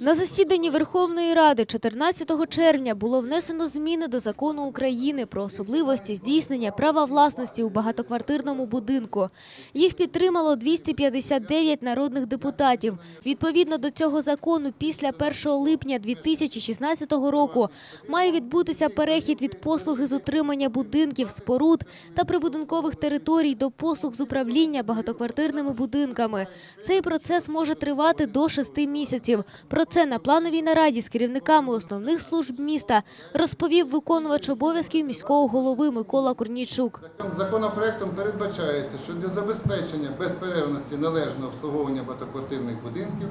На засіданні Верховної Ради 14 червня було внесено зміни до закону України про особливості здійснення права власності у багатоквартирному будинку. Їх підтримало 259 народних депутатів. Відповідно до цього закону, після 1 липня 2016 року має відбутися перехід від послуги з утримання будинків, споруд та прибудинкових територій до послуг з управління багатоквартирними будинками. Цей процес може тривати до 6 місяців. Про це на плановій нараді з керівниками основних служб міста розповів виконувач обов'язків міського голови Микола Корнійчук. Законопроектом передбачається, що для забезпечення безперервності належного обслуговування багатоквартирних будинків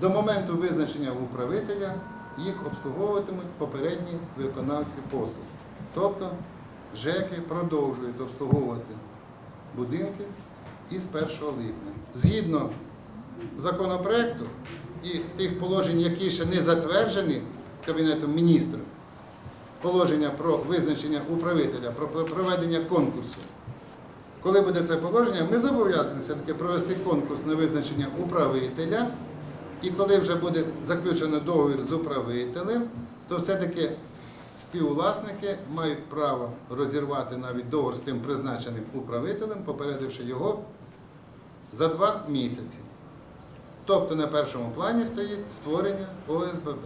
до моменту визначення управителя їх обслуговуватимуть попередні виконавці послуг. Тобто ЖЕКи продовжують обслуговувати будинки із 1 липня. Згідно законопроекту і тих положень, які ще не затверджені Кабінетом міністрів, положення про визначення управителя, про проведення конкурсу. Коли буде це положення, ми зобов'язані все-таки провести конкурс на визначення управителя. І коли вже буде заключено договір з управителем, то все-таки співвласники мають право розірвати навіть договір з тим призначеним управителем, попередивши його за два місяці. Тобто на першому плані стоїть створення ОСББ.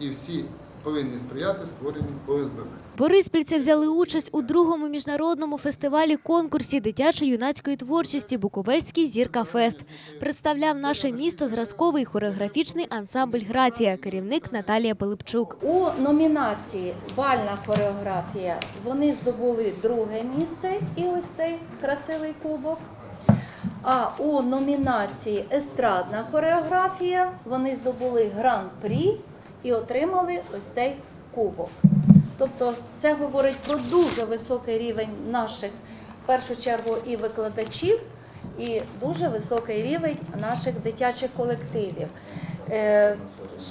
І всі повинні сприяти створенню ОСББ. Бориспільці взяли участь у другому міжнародному фестивалі конкурсі дитячо-юнацької творчості Буковельський зірка фест. Представляв наше місто зразковий хореографічний ансамбль Грація, керівник Наталія Пилипчук. У номінації Бальна хореографія вони здобули друге місце і ось цей красивий кубок. А у номінації Естрадна хореографія вони здобули гран-прі і отримали ось цей кубок. Тобто це говорить про дуже високий рівень наших, в першу чергу, і викладачів, і дуже високий рівень наших дитячих колективів. Е,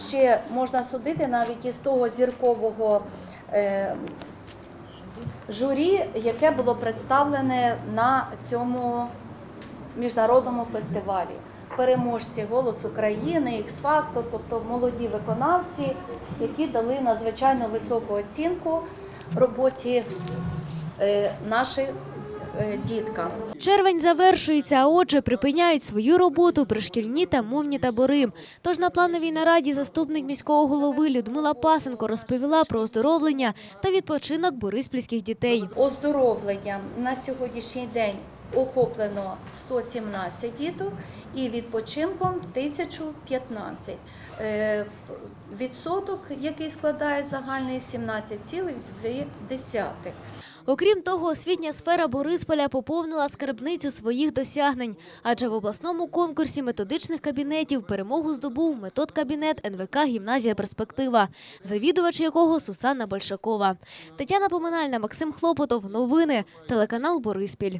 Ще можна судити навіть із того зіркового е, журі, яке було представлене на цьому міжнародному фестивалі. Переможці Голос України, X-Factor, тобто молоді виконавці, які дали надзвичайно високу оцінку роботі е, нашим е, діткам. Червень завершується, а отже, припиняють свою роботу пришкільні та мовні табори. Тож на плановій нараді заступник міського голови Людмила Пасенко розповіла про оздоровлення та відпочинок бориспільських дітей. Оздоровленням на сьогоднішній день охоплено 117 діток і відпочинком 1015. Е, Відсоток, який складає загальний 17,2. Окрім того, освітня сфера Борисполя поповнила скарбницю своїх досягнень, адже в обласному конкурсі методичних кабінетів перемогу здобув метод кабінет НВК «Гімназія Перспектива», завідувач якого Сусанна Большакова. Тетяна Поминальна, Максим Хлопотов. Новини. Телеканал Бориспіль.